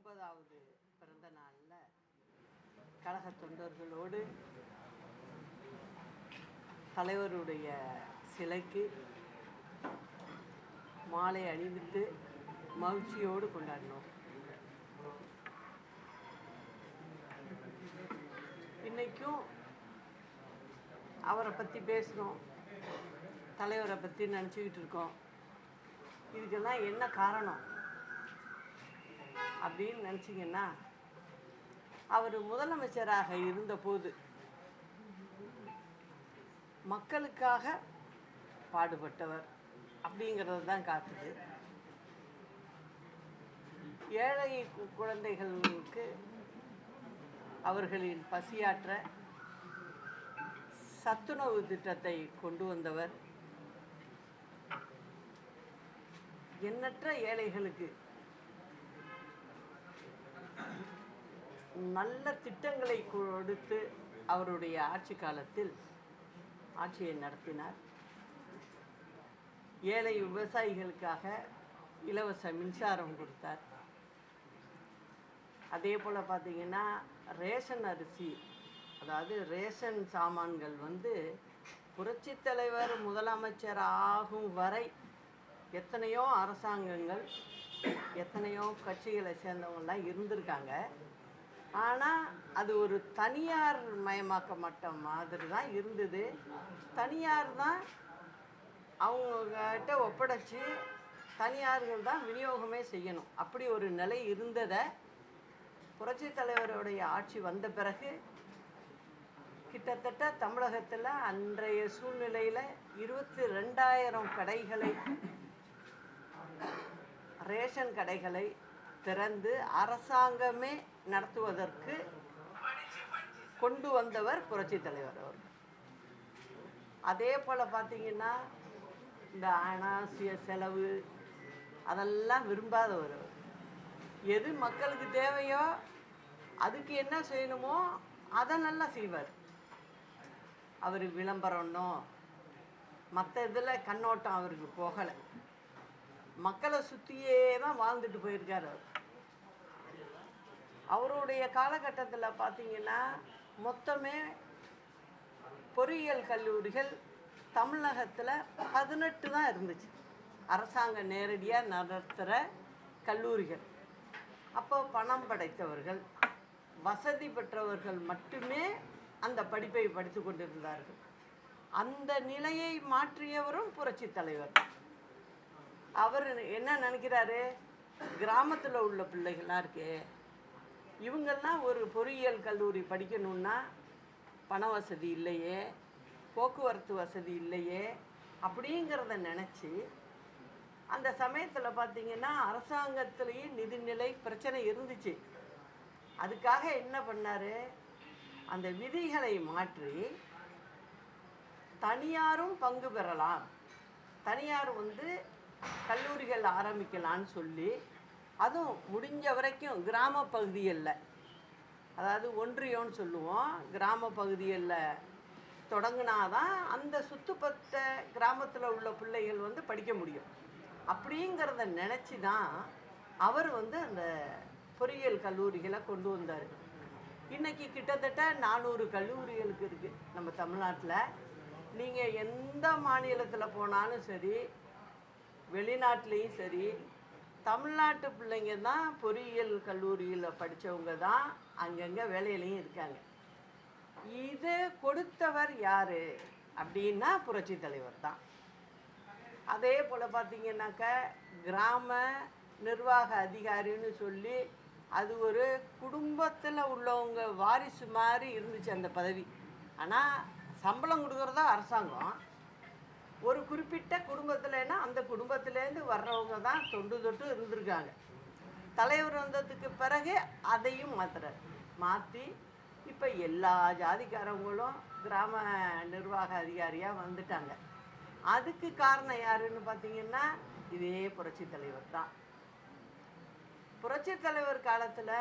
ஒன்பதாவது பிறந்த நாளில் கழக தொண்டர்களோடு தலைவருடைய சிலைக்கு மாலை அணிவித்து மகிழ்ச்சியோடு கொண்டாடினோம். இன்னைக்கும் அவரை பற்றி பேசுகிறோம் தலைவரை பற்றி நினச்சிக்கிட்டு இருக்கோம். இதுக்கெல்லாம் என்ன காரணம்? அப்படின்னு நினச்சிங்கன்னா அவர் முதலமைச்சராக இருந்தபோது மக்களுக்காக பாடுபட்டவர் அப்படிங்கிறது தான் காட்டுது. ஏழை குழந்தைகளுக்கு அவர்களின் பசியாற்ற சத்துணவு திட்டத்தை கொண்டு வந்தவர். எண்ணற்ற ஏழைகளுக்கு நல்ல திட்டங்களை கொடுத்து அவருடைய ஆட்சி காலத்தில் ஆட்சியை நடத்தினார். ஏழை விவசாயிகளுக்காக இலவச மின்சாரம் கொடுத்தார். அதே போல் பார்த்தீங்கன்னா ரேஷன் அரிசி அதாவது ரேஷன் சாமான்கள் வந்து புரட்சித் தலைவர் முதலமைச்சர் ஆகும் வரை எத்தனையோ அரசாங்கங்கள் எத்தனையோ கட்சிகளை சேர்ந்தவங்களாம் இருந்திருக்காங்க. ஆனால் அது ஒரு தனியார் மயமாக்கப்பட்ட மாதிரி தான் இருந்தது. தனியார் தான் அவங்கக்கிட்ட ஒப்படைச்சி தனியார்கள் தான் விநியோகமே செய்யணும். அப்படி ஒரு நிலை இருந்ததை புரட்சி தலைவருடைய ஆட்சி வந்த பிறகு கிட்டத்தட்ட தமிழகத்தில் அன்றைய சூழ்நிலையில் இருபத்தி ரெண்டாயிரம் கடைகளை ரேஷன் கடைகளை திறந்து அரசாங்கமே நடத்துவதற்கு கொண்டு வந்தவர் புரட்சித் தலைவர் அவர். அதே போல் பார்த்தீங்கன்னா இந்த அனாவசிய செலவு அதெல்லாம் விரும்பாதவர் அவர். எது மக்களுக்கு தேவையோ அதுக்கு என்ன செய்யணுமோ அதை நல்லா செய்வார். அவர் விளம்பரம்னோ மற்ற இதில் கண்ணோட்டம் அவருக்கு போகலை. மக்களை சுற்றியே தான் வாழ்ந்துட்டு போயிருக்கார் அவர். அவருடைய காலகட்டத்தில் பார்த்தீங்கன்னா மொத்தமே பொறியியல் கல்லூரிகள் தமிழகத்தில் பதினெட்டு தான் இருந்துச்சு. அரசாங்கம் நேரடியாக நடத்துகிற கல்லூரிகள். அப்போ பணம் படைத்தவர்கள் வசதி பெற்றவர்கள் மட்டுமே அந்த படிப்பை படித்து கொண்டிருந்தார்கள். அந்த நிலையை மாற்றியவரும் புரட்சி தலைவர். அவர் என்ன நினைக்கிறாரு? கிராமத்தில் உள்ள பிள்ளைகள்லாம் இருக்கே இவங்கெல்லாம் ஒரு பொறியியல் கல்லூரி படிக்கணும்னா பண வசதி இல்லையே போக்குவரத்து வசதி இல்லையே அப்படிங்கிறத நினச்சி அந்த சமயத்தில் பார்த்தீங்கன்னா அரசாங்கத்துலேயும் நிதிநிலை பிரச்சனை இருந்துச்சு. அதுக்காக என்ன பண்ணார்? அந்த விதிகளை மாற்றி தனியாரும் பங்கு பெறலாம். தனியார் வந்து கல்லூரிகள் ஆரம்பிக்கலான்னு சொல்லி அதுவும் முடிஞ்ச வரைக்கும் கிராம பகுதிகளில் அதாவது ஒன்றியம்னு சொல்லுவோம். கிராம பகுதிகளில் தொடங்கினாதான் அந்த சுத்துப்பட்ட கிராமத்தில் உள்ள பிள்ளைகள் வந்து படிக்க முடியும். அப்படிங்கிறத நினச்சி தான் அவர் வந்து அந்த பொறியியல் கல்லூரிகளை கொண்டு வந்தார். இன்னைக்கு கிட்டத்தட்ட நானூறு கல்லூரிகளுக்கு இருக்குது நம்ம தமிழ்நாட்டில். நீங்கள் எந்த மாநிலத்தில் போனாலும் சரி வெளிநாட்டிலையும் சரி தமிழ்நாட்டு பிள்ளைங்க தான் பொறியியல் கல்லூரியில் படித்தவங்க தான் அங்கங்கே வேலையிலையும் இருக்காங்க. இது கொடுத்தவர் யார்? அப்படின்னா புரட்சி தலைவர் தான். அதே போல் பார்த்திங்கனாக்க கிராம நிர்வாக அதிகாரின்னு சொல்லி அது ஒரு குடும்பத்தில் உள்ளவங்க வாரிசு மாதிரி இருந்துச்சு அந்த பதவி. ஆனால் சம்பளம் கொடுக்குறதா அரசாங்கம். ஒரு குறிப்பிட்ட குடும்பத்தில்னா அந்த குடும்பத்திலேருந்து வர்றவங்க தான் தொண்டு தொட்டு இருந்திருக்காங்க. தலைவர் வந்ததுக்கு பிறகு அதையும் மாத்துறார். மாற்றி இப்போ எல்லா ஜாதிக்காரவங்களும் கிராம நிர்வாக அதிகாரியாக வந்துட்டாங்க. அதுக்கு காரணம் யாருன்னு பார்த்தீங்கன்னா இதே புரட்சி தலைவர் தான். புரட்சி தலைவர் காலத்தில்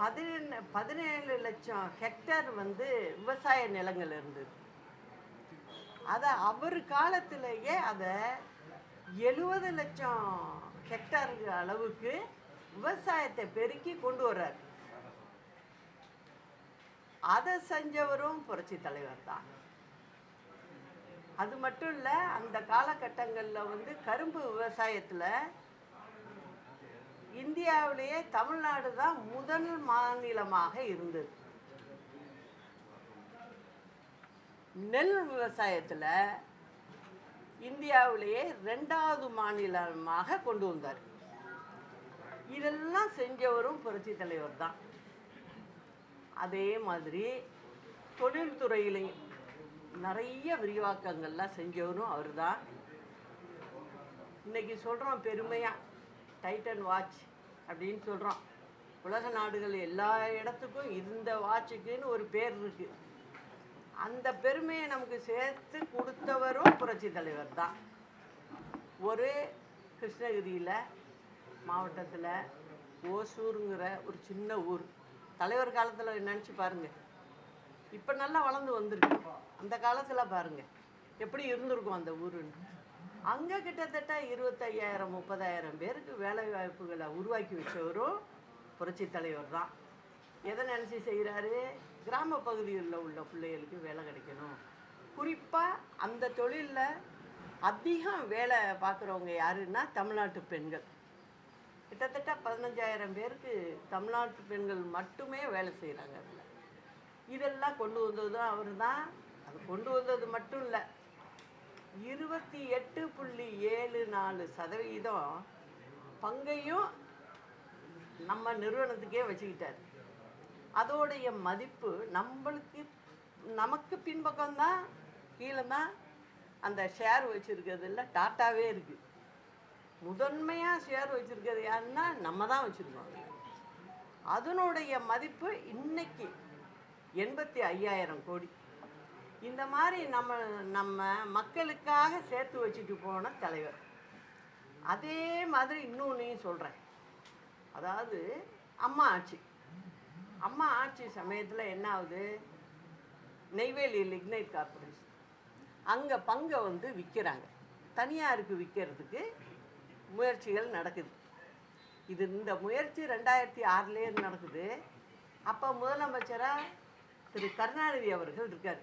பதினெண்ணு பதினேழு லட்சம் ஹெக்டேர் வந்து விவசாய நிலங்கள் இருந்தது. அதை அவர் காலத்திலேயே அதை எழுபது லட்சம் ஹெக்டர் அளவுக்கு விவசாயத்தை பெருக்கி கொண்டு வர்றாரு. அதை செஞ்சவரும் புரட்சி தலைவர் தான். அது மட்டும் இல்லை அந்த காலகட்டங்களில் வந்து கரும்பு விவசாயத்தில் இந்தியாவிலேயே தமிழ்நாடு தான் முதல் மாநிலமாக இருந்தது. நெல் விவசாயத்தில் இந்தியாவிலேயே ரெண்டாவது மாநிலமாக கொண்டு வந்தார். இதெல்லாம் செஞ்சவரும் புரட்சி தலைவர் தான். அதே மாதிரி தொழில்துறையிலையும் நிறைய விரிவாக்கங்கள்லாம் செஞ்சவரும் அவர் தான் இன்னைக்கு சொல்கிறோம் பெருமையாக டைட்டன் வாட்ச் அப்படின்னு சொல்கிறோம் உலக நாடுகள் எல்லா இடத்துக்கும் இந்த வாட்சுக்குன்னு ஒரு பேர் இருக்குது அந்த பெருமையை நமக்கு சேர்த்து கொடுத்தவரும் புரட்சி தலைவர் தான். ஒரு கிருஷ்ணகிரியில் மாவட்டத்தில் ஓசூருங்கிற ஒரு சின்ன ஊர். தலைவர் காலத்தில் நினச்சி பாருங்கள் இப்போ நல்லா வளர்ந்து வந்திருக்கு. அந்த காலத்தில் பாருங்க. எப்படி இருந்திருக்கும் அந்த ஊருன்னு. அங்கே கிட்டத்தட்ட இருபத்தையாயிரம் முப்பதாயிரம் பேருக்கு வேலை வாய்ப்புகளை உருவாக்கி வச்சவரும் புரட்சி தலைவர் தான். எதை நினச்சி செய்கிறாரு கிராம பகுதிகளில் உள்ள பிள்ளைகளுக்கு வேலை கிடைக்கணும். குறிப்பாக அந்த தொழிலில் அதிகம் வேலை பார்க்குறவங்க யாருன்னா தமிழ்நாட்டு பெண்கள். கிட்டத்தட்ட பதினஞ்சாயிரம் பேருக்கு தமிழ்நாட்டு பெண்கள் மட்டுமே வேலை செய்கிறாங்க அதில். இதெல்லாம் கொண்டு வந்ததும் அவர் தான் அது கொண்டு வந்தது மட்டும் இல்லை. இருபத்தி எட்டு புள்ளி ஏழு நாலு சதவீதம் பங்கையும் நம்ம நிறுவனத்துக்கே வச்சுக்கிட்டார். அதோடைய மதிப்பு நம்மளுக்கு நமக்கு பின்பக்கம்தான் கீழே தான் அந்த ஷேர் வச்சுருக்கிறதுல டாட்டாவே இருக்குது முதன்மையாக ஷேர் வச்சுருக்கிறது யாருன்னா நம்ம தான் வச்சுருக்கோம். அதனுடைய மதிப்பு இன்னைக்கு எண்பத்தி ஐயாயிரம் கோடி. இந்த மாதிரி நம்ம நம்ம மக்களுக்காக சேர்த்து வச்சுட்டு போன தலைவர். அதே மாதிரி இன்னொன்னையும் சொல்கிறேன் அதாவது அம்மா ஆட்சி. அம்மா ஆட்சி சமயத்தில் என்ன ஆகுது நெய்வேலி லிக்னைட் கார்பரேஷன் அங்கே பங்கை வந்து விற்கிறாங்க தனியாருக்கு விற்கிறதுக்கு முயற்சிகள் நடக்குது. இது இந்த முயற்சி ரெண்டாயிரத்தி ஆறுலேயே நடக்குது. அப்போ முதலமைச்சராக திரு கருணாநிதி அவர்கள் இருக்கார்.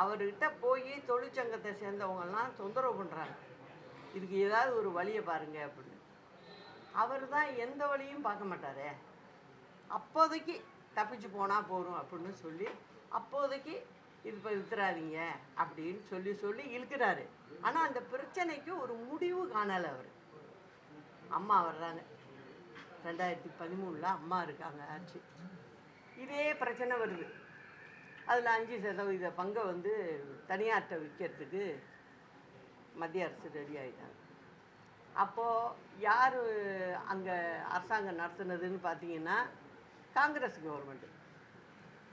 அவர்கிட்ட போய் தொழிற்சங்கத்தை சேர்ந்தவங்கெல்லாம் தொந்தரவு பண்ணுறாங்க இதுக்கு ஏதாவது ஒரு வழியை பாருங்கள் அப்படின்னு. அவர் தான் எந்த வழியும் பார்க்க மாட்டாரே. அப்போதைக்கு தப்பிச்சு போனால் போகிறோம் அப்படின்னு சொல்லி அப்போதைக்கு இது இப்போ வித்துறாதீங்க அப்படின்னு சொல்லி சொல்லி இழுக்கிறாரு. ஆனால் அந்த பிரச்சனைக்கு ஒரு முடிவு காணலை அவர். அம்மா வர்றாங்க. ரெண்டாயிரத்தி பதிமூணில் அம்மா இருக்காங்க ஆச்சு இதே பிரச்சனை வருது. அதில் அஞ்சு சதவீத பங்கை வந்து தனியார்கிட்ட விற்கிறதுக்கு மத்திய அரசு ரெடி ஆகிட்டாங்க அப்போது யார் அங்கே அரசாங்கம் நடத்துனதுன்னு பார்த்தீங்கன்னா காங்கிரஸ் கவர்மெண்ட்டு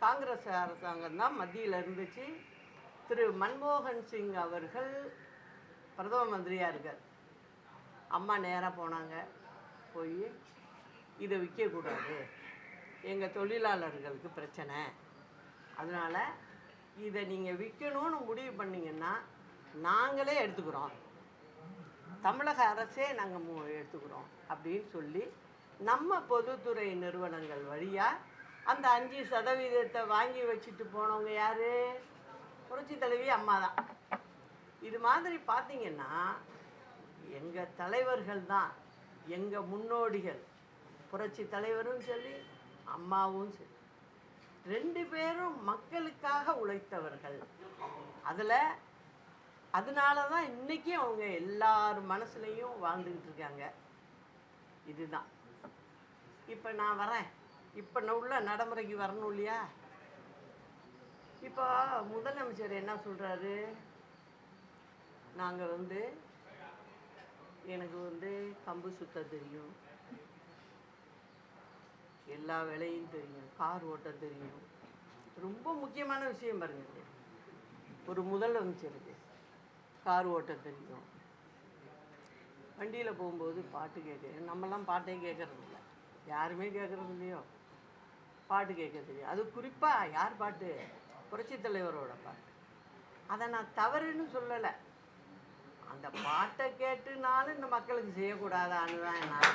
காங்கிரஸ் அரசாங்கம் தான் மத்தியில் இருந்துச்சு. திரு மன்மோகன் சிங் அவர்கள் பிரதம மந்திரியாக இருக்கார். அம்மா நேராக போனாங்க. போய் இதை விற்கக்கூடாது எங்கள் தொழிலாளர்களுக்கு பிரச்சனை. அதனால் இதை நீங்கள் விற்கணும்னு முடிவு பண்ணிங்கன்னா நாங்களே எடுத்துக்கிறோம். தமிழக அரசே நாங்கள் எடுத்துக்கிறோம் அப்படின்னு சொல்லி நம்ம பொதுத்துறை நிறுவனங்கள் வழியாக அந்த அஞ்சு சதவீதத்தை வாங்கி வச்சுட்டு போனவங்க யார்? புரட்சி தலைவி அம்மா தான். இது மாதிரி பார்த்தீங்கன்னா எங்கள் தலைவர்கள் தான் எங்கள் முன்னோடிகள். புரட்சி தலைவரும் சரி அம்மாவும் சரி. ரெண்டு பேரும் மக்களுக்காக உழைத்தவர்கள். அதில் அதனால தான் இன்றைக்கும் அவங்க எல்லார் மனசுலையும் வாழ்ந்துக்கிட்டு இருக்காங்க. இதுதான். இப்போ நான் வரேன். இப்போ நான் உள்ள நடைமுறைக்கு வரணும் இல்லையா? இப்போ முதலமைச்சர் என்ன சொல்கிறாரு நாங்கள் வந்து எனக்கு வந்து கம்பு சுத்த தெரியும். எல்லா வேலையும் தெரியும். கார் ஓட்ட தெரியும். ரொம்ப முக்கியமான விஷயம் பாருங்க. ஒரு முதலமைச்சருக்கு கார் ஓட்ட தெரியும். வண்டியில் போகும்போது பாட்டு கேட்க நம்மலாம் பாட்டே கேட்கறதில்ல யாருமே கேட்கறது இல்லையோ பாட்டு கேட்கறது தெரியும் அது குறிப்பாக யார் பாட்டு? புரட்சி தலைவரோட பாட்டு. அதை நான் தவறுன்னு சொல்லலை. அந்த பாட்டை கேட்டுனாலும் இந்த மக்களுக்கு செய்யக்கூடாதான்னு தான் நான்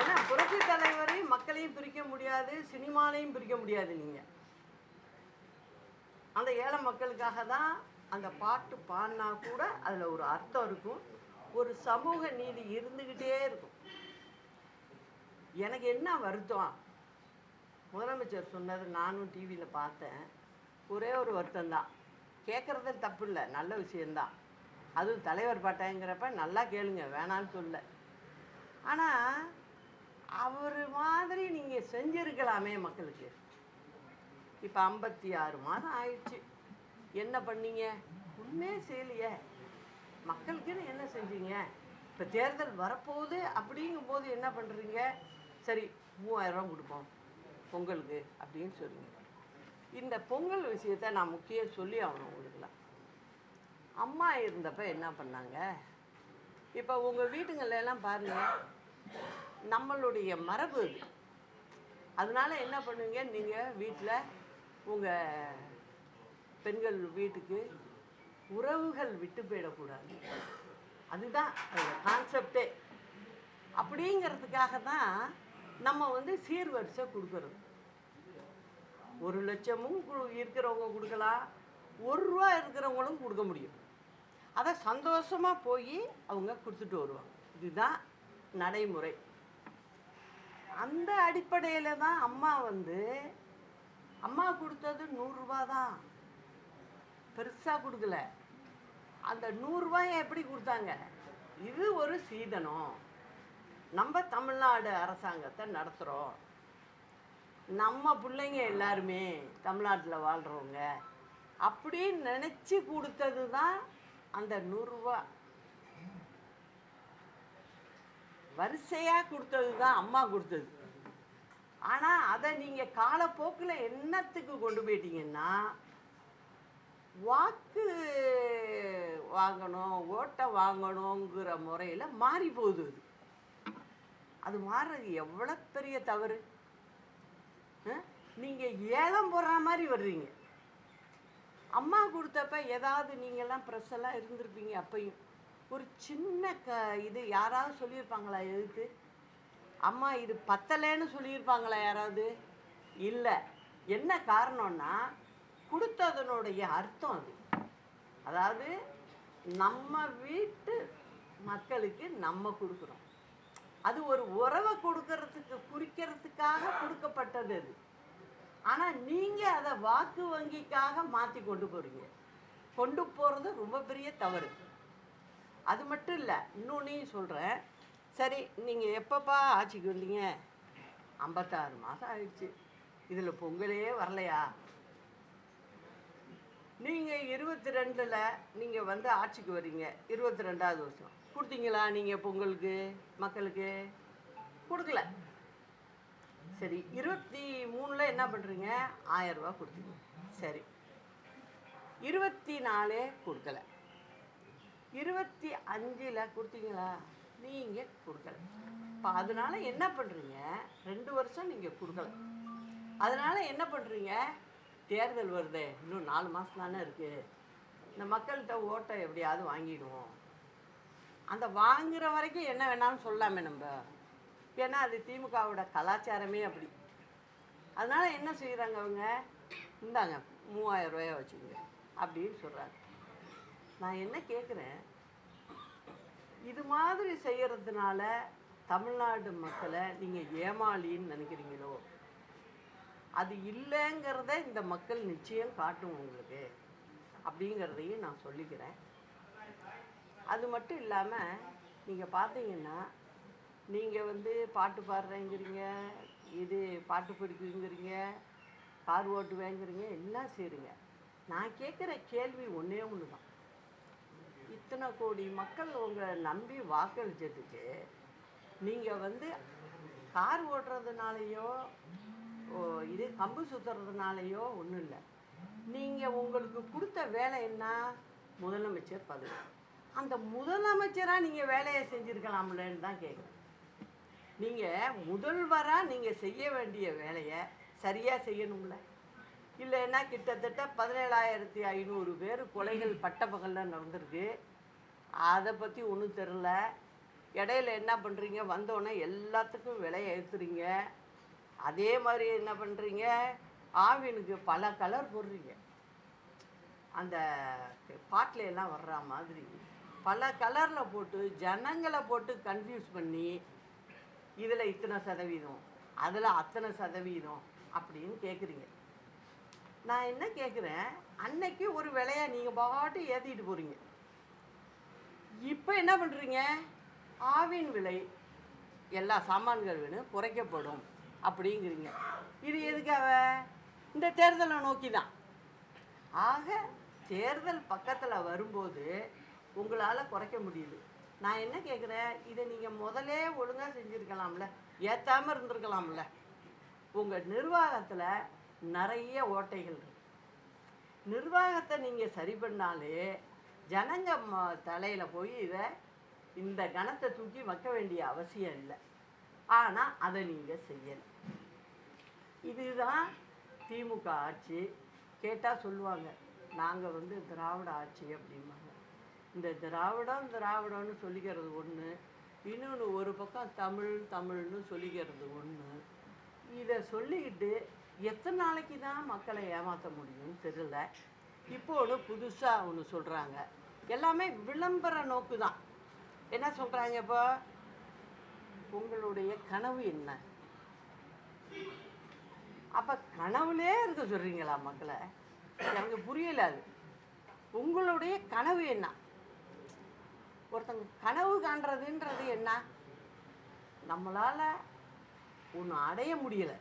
ஏன்னா புரட்சி தலைவரையும் மக்களையும் பிரிக்க முடியாது சினிமாலையும் பிரிக்க முடியாது நீங்கள் அந்த ஏழை மக்களுக்காக தான் அந்த பாட்டு பாடினா கூட அதில் ஒரு அர்த்தம் இருக்கும். ஒரு சமூக நீதி இருந்துக்கிட்டே இருக்கும். எனக்கு என்ன வருத்தம்? முதலமைச்சர் சொன்னது நானும் டிவியில் பார்த்தேன். ஒரே ஒரு வருத்தம் தான் கேட்குறது தப்பு இல்லை நல்ல விஷயந்தான் அதுவும் தலைவர் பாட்டேங்கிறப்ப நல்லா கேளுங்க வேணான்னு சொல்ல. ஆனால் அவர் மாதிரி நீங்கள் செஞ்சிருக்கலாமே மக்களுக்கு. இப்போ ஐம்பத்தி ஆறு மாதம் ஆயிடுச்சு. என்ன பண்ணீங்க? ஒன்றுமே செய்யலையே. மக்களுக்குன்னு என்ன செஞ்சீங்க? இப்போ தேர்தல் வரப்போகுது அப்படிங்கும்போது என்ன பண்ணுறீங்க சரி மூவாயிரம் கொடுப்போம் பொங்கலுக்கு அப்படின்னு சொல்லுங்க. இந்த பொங்கல் விஷயத்த நான் முக்கியம் சொல்லி ஆகணும் உங்களுக்குலாம். அம்மா இருந்தப்ப என்ன பண்ணாங்க? இப்போ உங்கள் வீட்டுங்களெல்லாம் பாருங்கள் பாருங்க நம்மளுடைய மரபு இது அதனால என்ன பண்ணுவீங்க? நீங்கள் வீட்டில் உங்கள் பெண்கள் வீட்டுக்கு உறவுகள் விட்டு போயிடக்கூடாது. அதுதான் கான்செப்டே அப்படிங்கிறதுக்காக தான் நம்ம வந்து சீர்வரிசை கொடுக்குறது. ஒரு லட்சமும் இருக்கிறவங்க கொடுக்கலாம். ஒரு ரூபா இருக்கிறவங்களும் கொடுக்க முடியும். அதை சந்தோஷமாக போய் அவங்க கொடுத்துட்டு வருவாங்க. இதுதான் நடைமுறை. அந்த அடிப்படையில் தான் அம்மா வந்து அம்மா கொடுத்தது நூறுரூவா தான். பெருசாக கொடுக்கல. அந்த நூறுரூவாயை எப்படி கொடுத்தாங்க? இது ஒரு சீதனம். நம்ம தமிழ்நாடு அரசாங்கத்தை நடத்துகிறோம் நம்ம பிள்ளைங்க எல்லாருமே தமிழ்நாட்டில் வாழ்கிறவங்க அப்படின்னு நினச்சி கொடுத்தது தான் அந்த நூறுரூவா. வரிசையாக கொடுத்தது தான் அம்மா கொடுத்தது. ஆனால் அதை நீங்கள் காலப்போக்கில் என்னத்துக்கு கொண்டு போயிட்டீங்கன்னா வாக்கு வாங்கணும் ஓட்டை வாங்கணுங்கிற முறையில் மாறி போகுது அது. அது மாறுறது எவ்வளோ பெரிய தவறு? நீங்கள் ஏலம் போடுற மாதிரி வர்றீங்க. அம்மா கொடுத்தப்ப ஏதாவது நீங்கள்லாம் ப்ரெஸ்ஸெல்லாம் இருந்திருப்பீங்க அப்பையும். ஒரு சின்ன க இது யாராவது சொல்லியிருப்பாங்களா எதுக்கு? அம்மா இது பத்தலைன்னு சொல்லியிருப்பாங்களா யாராவது? இல்லை. என்ன காரணம்னா கொடுத்ததனுடைய அர்த்தம் அது. அதாவது நம்ம வீட்டு மக்களுக்கு நம்ம கொடுக்குறோம். அது ஒரு உறவை கொடுக்கறதுக்கு குறிக்கிறதுக்காக கொடுக்கப்பட்டது அது. ஆனால் நீங்கள் அதை வாக்கு வங்கிக்காக மாற்றி கொண்டு போகிறீங்க கொண்டு போகிறது ரொம்ப பெரிய தவறு. அது மட்டும் இல்லை இன்னொன்னையும் சொல்கிறேன் சரி நீங்கள் எப்பப்பா ஆட்சிக்கு வந்தீங்க? ஐம்பத்தாறு மாதம் ஆயிடுச்சு. இதில் பொங்கலே வரலையா? நீங்கள் இருபத்தி ரெண்டில் நீங்கள் வந்து ஆட்சிக்கு வரீங்க. இருபத்தி ரெண்டாவது வருஷம். கொடுத்தீங்களா நீங்கள் பொங்கலுக்கு மக்களுக்கு? கொடுக்கல. சரி இருபத்தி மூணில் என்ன பண்ணுறீங்க ஆயரூபா கொடுத்தீங்க. சரி. இருபத்தி நாலு கொடுக்கல. இருபத்தி அஞ்சில் கொடுத்தீங்களா? நீங்கள் கொடுக்கல. இப்போ அதனால என்ன பண்ணுறீங்க ரெண்டு வருஷம் நீங்கள் கொடுக்கல. அதனால் என்ன பண்ணுறீங்க தேர்தல் வருதே. இன்னும் நாலு மாதம் தானே இருக்குது இந்த மக்கள்கிட்ட ஓட்டை எப்படியாவது வாங்கிடுவோம். அந்த வாங்குற வரைக்கும் என்ன வேணாலும் சொல்லாமே நம்ம. ஏன்னா அது திமுகவோட கலாச்சாரமே அப்படி. அதனால என்ன செய்கிறாங்க அவங்க? இந்தாங்க மூவாயிரம் ரூபாய வச்சுங்க அப்படின்னு சொல்கிறாங்க நான் என்ன கேட்குறேன் இது மாதிரி செய்கிறதுனால தமிழ்நாடு மக்களை நீங்கள் ஏமாளின்னு நினைக்கிறீங்களோ? அது இல்லைங்கிறத இந்த மக்கள் நிச்சயம் காட்டும் உங்களுக்கு. அப்படிங்கிறதையும் நான் சொல்லிக்கிறேன். அது மட்டும் இல்லாமல் நீங்கள் பார்த்தீங்கன்னா நீங்கள் வந்து பாட்டு பாடுறேங்கிறீங்க இது பாட்டு பிடிக்குங்கிறீங்க கார் ஓட்டுவேங்கிறீங்க எல்லாம் செய்கிறீங்க நான் கேட்குற கேள்வி ஒன்றே ஒன்று தான் இத்தனை கோடி மக்கள் உங்களை நம்பி வாக்களிச்சதுக்கு நீங்கள் வந்து கார் ஓட்டுறதுனாலையோ ஓ, இது கம்பு சுற்றுறதுனாலையோ ஒன்றும் இல்லை. நீங்கள் உங்களுக்கு கொடுத்த வேலை என்ன? முதலமைச்சர் பதவி. அந்த முதலமைச்சராக நீங்கள் வேலையை செஞ்சுருக்கலாம்லன்னு தான் கேட்குறேன் நீங்கள் முதல்வராக நீங்கள் செய்ய வேண்டிய வேலையை சரியாக செய்யணும்ல. இல்லைன்னா கிட்டத்தட்ட பதினேழாயிரத்தி ஐநூறு பேர் கொலைகள் பட்டப்பகலில் நடந்திருக்கு. அதை பற்றி ஒன்றும் தெரில இடையில என்ன பண்ணுறீங்க வந்தோடனே எல்லாத்துக்கும் விலையை ஏற்றுறீங்க அதே மாதிரி என்ன பண்ணுறீங்க ஆவினுக்கு பல கலர் போடுறீங்க. அந்த பாட்டில் எல்லாம் வர்ற மாதிரி பல கலரில் போட்டு ஜனங்களை போட்டு கன்ஃபியூஸ் பண்ணி இதில் இத்தனை சதவீதம் அதில் அத்தனை சதவீதம் அப்படின்னு கேட்குறீங்க நான் என்ன கேட்குறேன் அன்னைக்கு ஒரு விலையை நீங்கள் பாட்டு ஏற்றிட்டு போகிறீங்க இப்போ என்ன பண்ணுறீங்க ஆவின் விலை எல்லா சாமான்கள் வேணும் குறைக்கப்படும் அப்படிங்கிறீங்க. இது எதுக்காக இந்த தேர்தலை நோக்கி தான் ஆக தேர்தல் பக்கத்தில் வரும்போது உங்களால் குறைக்க முடியுது. நான் என்ன கேட்குறேன் இதை நீங்கள் முதலே ஒழுங்காக செஞ்சுருக்கலாம்ல. ஏற்றாமல் இருந்திருக்கலாம்ல. உங்கள் நிர்வாகத்தில் நிறைய ஓட்டைகள் இருக்கு. நிர்வாகத்தை நீங்கள் சரி பண்ணாலே ஜனங்க ம தலையில் போய் இதை இந்த கணத்தை தூக்கி வைக்க வேண்டிய அவசியம் இல்லை. ஆனால் அதை நீங்கள் செய்யணும். இதுதான் திமுக ஆட்சி. கேட்டால் சொல்லுவாங்க நாங்கள் வந்து திராவிட ஆட்சி அப்படிம்பாங்க. இந்த திராவிடம் திராவிடம்னு சொல்லிக்கிறது ஒன்று இன்னொன்று ஒரு பக்கம் தமிழ் தமிழ்னு சொல்லிக்கிறது ஒன்று இதை சொல்லிக்கிட்டு எத்தனை நாளைக்கு தான் மக்களை ஏமாற்ற முடியும்னு தெரியல. இப்போ ஒன்று புதுசாக ஒன்று சொல்கிறாங்க எல்லாமே விளம்பர நோக்கு தான். என்ன சொல்கிறாங்க இப்போ? உங்களுடைய கனவு என்ன? அப்போ கனவுலே இருக்க சொல்கிறீங்களா மக்களை? எனக்கு புரியல அது. உங்களுடைய கனவு என்ன? ஒருத்தங்க கனவு காண்றதுன்றது என்ன? நம்மளால் ஒன்று அடைய முடியலை.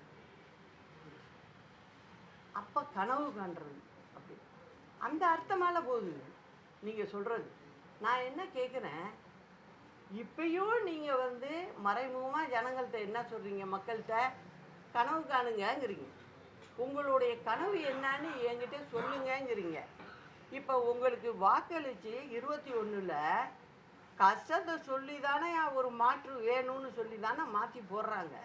அப்போ கனவு காண்றது அப்படி. அந்த அர்த்தமால போகுது. நீங்கள் சொல்கிறது நான் என்ன கேட்குறேன் இப்பயும் நீங்கள் வந்து மறைமுகமாக ஜனங்கள்கிட்ட என்ன சொல்கிறீங்க மக்கள்கிட்ட கனவு காணுங்கங்கிறீங்க. உங்களுடைய கனவு என்னன்னு என்கிட்ட சொல்லுங்கங்கிறீங்க. இப்போ உங்களுக்கு வாக்களித்து இருபத்தி ஒன்றில் கஷ்டத்தை சொல்லி தானே ஒரு மாற்று வேணும்னு சொல்லி தானே மாற்றி போடுறாங்க.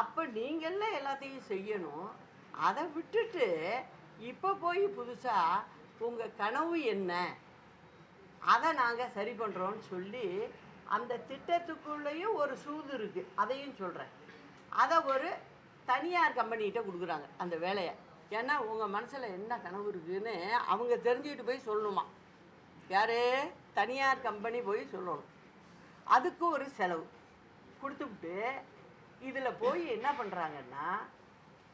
அப்போ நீங்களே எல்லாத்தையும் செய்யணும். அதை விட்டுட்டு இப்போ போய் புதுசாக உங்கள் கனவு என்ன? அதை நாங்கள் சரி பண்ணுறோன்னு சொல்லி அந்த திட்டத்துக்குள்ளேயும் ஒரு சூது இருக்குது அதையும் சொல்கிறேன் அதை ஒரு தனியார் கம்பெனிகிட்ட கொடுக்குறாங்க அந்த வேலையை. ஏன்னா உங்கள் மனசில் என்ன கனவு இருக்குதுன்னு அவங்க தெரிஞ்சுக்கிட்டு போய் சொல்லணுமா? யார்? தனியார் கம்பெனி போய் சொல்லணும். அதுக்கு ஒரு செலவு. கொடுத்துவிட்டு இதில் போய் என்ன பண்ணுறாங்கன்னா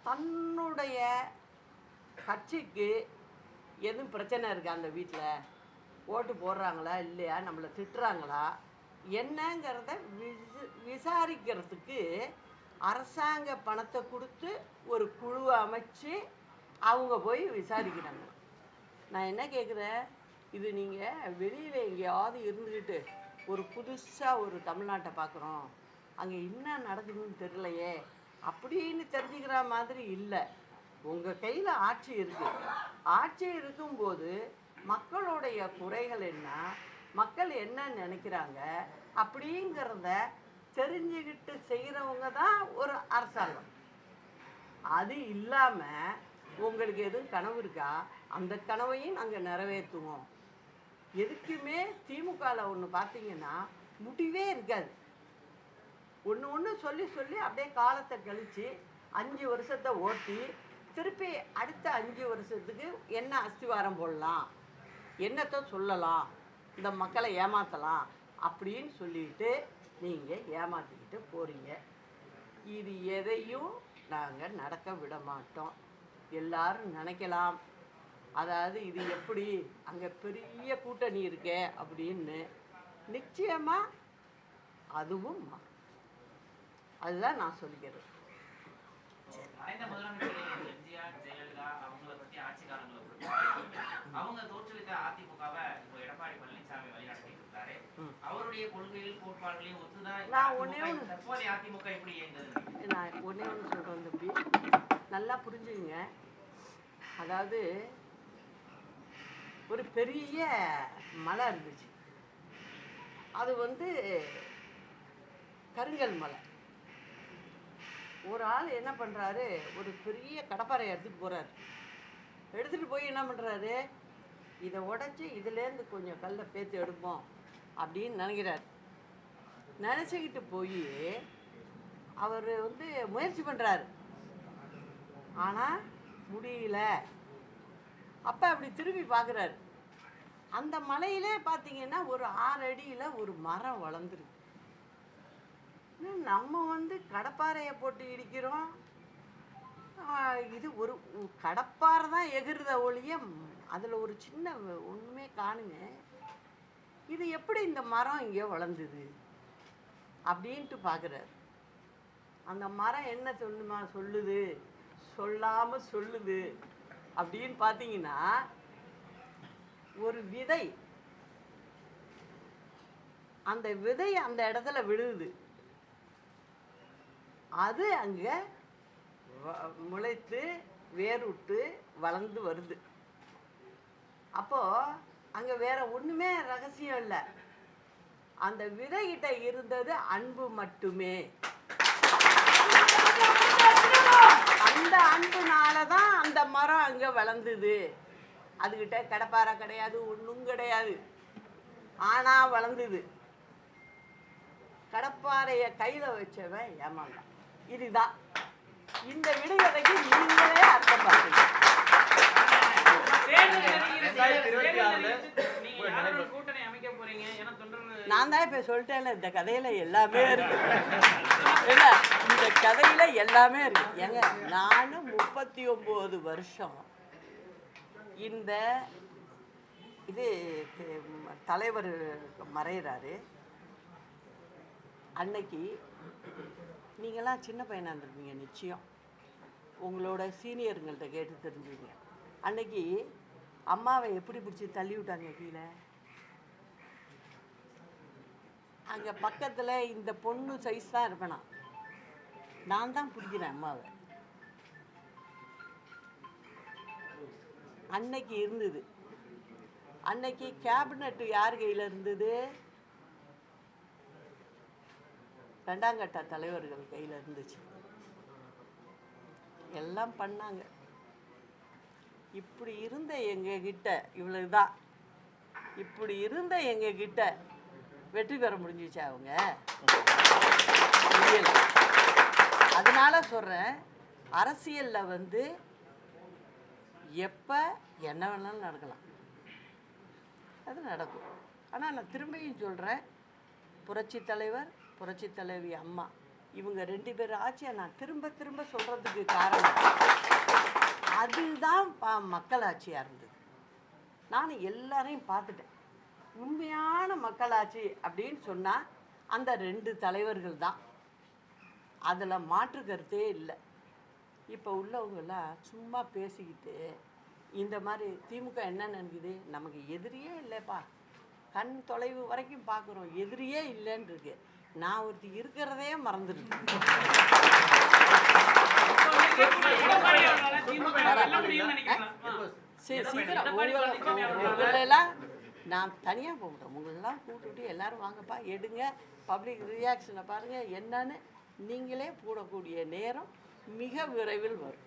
தன்னுடைய கட்சிக்கு எதுவும் பிரச்சனை இருக்கா அந்த வீட்டில்? ஓட்டு போடுறாங்களா இல்லையா? நம்மளை திட்டுறாங்களா? என்னங்கிறத விச விசாரிக்கிறதுக்கு அரசாங்க பணத்தை கொடுத்து ஒரு குழுவை அமைச்சு அவங்க போய் விசாரிக்கிறாங்க. நான் என்ன கேட்குறேன்? இது நீங்கள் வெளியில் எங்கேயாவது இருந்துக்கிட்டு ஒரு புதுசாக ஒரு தமிழ்நாட்டை பார்க்குறோம். அங்கே என்ன நடக்குதுன்னு தெரியலையே. அப்படின்னு தெரிஞ்சுக்கிற மாதிரி இல்லை. உங்கள் கையில் ஆட்சி இருக்குது ஆட்சி இருக்கும்போது மக்களுடைய குறைகள் என்ன? மக்கள் என்ன நினைக்கிறாங்க? அப்படிங்கிறத தெரிஞ்சுக்கிட்டு செய்கிறவங்க தான் ஒரு அரசாங்கம். அது இல்லாமல் உங்களுக்கு எதுவும் கனவு இருக்கா? அந்த கனவையும் நாங்கள் நிறைவேற்றுவோம். எதுக்குமே திமுகவில் ஒன்று பார்த்தீங்கன்னா முடிவே இருக்காது. ஒன்று ஒன்று சொல்லி சொல்லி அப்படியே காலத்தை கழித்து அஞ்சு வருஷத்தை ஓட்டி திருப்பி அடுத்த அஞ்சு வருஷத்துக்கு என்ன அஸ்திவாரம் போடலாம்? என்னத்தை சொல்லலாம்? இந்த மக்களை ஏமாற்றலாம் அப்படின்னு சொல்லிட்டு நீங்கள் ஏமாற்றிக்கிட்டு போகிறீங்க இது எதையும் நாங்கள் நடக்க விட மாட்டோம். எல்லாரும் நினைக்கலாம். அதாவது இது எப்படி? அங்கே பெரிய கூட்டணி இருக்கே அப்படின்னு நிச்சயமாக அதுவும் மாறும் அதுதான் நான் சொல்லிக்கிறது மறைந்த முதலமைச்சர் எம்ஜிஆர் ஜெயலலிதா அவங்கள பத்தி ஆட்சி காலங்களை பத்தி பேசுறீங்க. அவங்க தோற்றுவித்த அதிமுகவை இப்போ எடப்பாடி பழனிசாமி வழிநடத்திட்டு இருக்காரு. ம். அவருடைய கொள்கைகள் கோட்பாடுகளையும் ஒத்துதான் அதிமுக தற்போதைய எப்படி இயங்குது? நான் ஒன்றே ஒன்று சொல்கிறேன் தம்பி. நல்லா புரிஞ்சுங்க அதாவது ஒரு பெரிய மலை இருந்துச்சு. அது வந்து கருங்கல் மலை. ஒரு ஆள் என்ன பண்ணுறாரு ஒரு பெரிய கடப்பாறை எடுத்துகிட்டு போகிறாரு எடுத்துகிட்டு போய் என்ன பண்ணுறாரு இதை உடச்சி இதுலேருந்து கொஞ்சம் கல்லை பேத்து எடுப்போம் அப்படின்னு நினைக்கிறார். நினச்சிக்கிட்டு போய் அவர் வந்து முயற்சி பண்ணுறாரு ஆனால் முடியல. அப்போ அப்படி திரும்பி பார்க்குறாரு அந்த மலையிலே பார்த்தீங்கன்னா ஒரு ஆறு அடியில் ஒரு மரம் வளர்ந்துருக்கு. நம்ம வந்து கடப்பாறையை போட்டு இடிக்கிறோம். இது ஒரு கடப்பாறை தான் எகிறுத ஒழிய அதில் ஒரு சின்ன ஒன்றுமே காணுங்க. இது எப்படி இந்த மரம் இங்கே வளர்ந்தது அப்படின்ட்டு பார்க்குறாரு அந்த மரம் என்ன சொல்லுமா சொல்லுது? சொல்லாமல் சொல்லுது. அப்படின்னு பார்த்தீங்கன்னா ஒரு விதை. அந்த விதை அந்த இடத்துல விழுது. அது அங்கே முளைத்து வேறுட்டு வளர்ந்து வருது. அப்போது அங்கே வேற ஒன்றுமே ரகசியம் இல்லை. அந்த விதைகிட்ட இருந்தது அன்பு மட்டுமே. அந்த அன்புனால தான் அந்த மரம் அங்க வளர்ந்தது. அதுகிட்ட கடப்பாறை கிடையாது ஒன்றும் கிடையாது. ஆனா வளர்ந்தது. கடப்பாறைய கையில வச்சவன் ஏமாந்தான் இதுதான். இந்த விடுகதைக்கு நீங்களே அர்த்தம் தொண்டர்கள் நான் தான் இப்போ சொல்லிட்டேன்ல இந்த கதையில எல்லாமே இருக்கு. இந்த கதையில எல்லாமே இருக்கு. ஏங்க நானும் முப்பத்தி ஒம்பது வருஷம் இந்த இது தலைவர் மறையிறாரு. அன்னைக்கு நீங்களாம் சின்ன பையனாக இருந்திருப்பீங்க நிச்சயம். உங்களோட சீனியருங்கள்ட்ட கேட்டு தெரிஞ்சுங்க. அன்னைக்கு அம்மாவை எப்படி பிடிச்சி தள்ளி விட்டாங்க கீழே? அங்கே பக்கத்தில் இந்த பொண்ணு சைஸ் தான் இருப்பேனா நான் தான் பிடிக்கிறேன் அம்மாவை. அன்னைக்கு இருந்தது. அன்னைக்கு கேபினட்டு யார் கையில் இருந்தது? ரெண்டாம் கட்ட தலைவர்கள் கையில் இருந்துச்சு. எல்லாம் பண்ணாங்க. இப்படி இருந்த எங்ககிட்ட இவ்வளவுதான். இப்படி இருந்த எங்ககிட்ட வெற்றி பெற முடிஞ்சிச்சா அவங்க? அதனால சொல்கிறேன் அரசியலில் வந்து எப்போ என்ன வேணாலும் நடக்கலாம். அது நடக்கும். ஆனால் நான் திரும்பியும் சொல்கிறேன் புரட்சி தலைவர் புரட்சி தலைவி அம்மா இவங்க ரெண்டு பேர் ஆட்சியை நான் திரும்ப திரும்ப சொல்கிறதுக்கு காரணம் அதுதான் பா மக்களாட்சியாக இருந்தது. நான் எல்லாரையும் பார்த்துட்டேன். உண்மையான மக்களாட்சி அப்படின்னு சொன்னால் அந்த ரெண்டு தலைவர்கள் தான். அதில் மாற்று கருத்தே இல்லை. இப்போ உள்ளவங்கெல்லாம் சும்மா பேசிக்கிட்டு இந்த மாதிரி திமுக என்ன நினைக்குது? நமக்கு எதிரியே இல்லைப்பா. கண் தொலைவு வரைக்கும் பார்க்குறோம் எதிரியே இல்லைன்னு இருக்கு நான் ஒருத்தி இருக்கிறதே மறந்துடுது சரி சீக்கிரம். உங்களெல்லாம் நான் தனியாக போகிறேன் உங்களெல்லாம் கூப்பிட்டுட்டு எல்லாரும் வாங்கப்பா எடுங்க. பப்ளிக் ரியாக்ஷனை பாருங்கள் என்னன்னு நீங்களே போடக்கூடிய நேரம் மிக விரைவில் வரும்.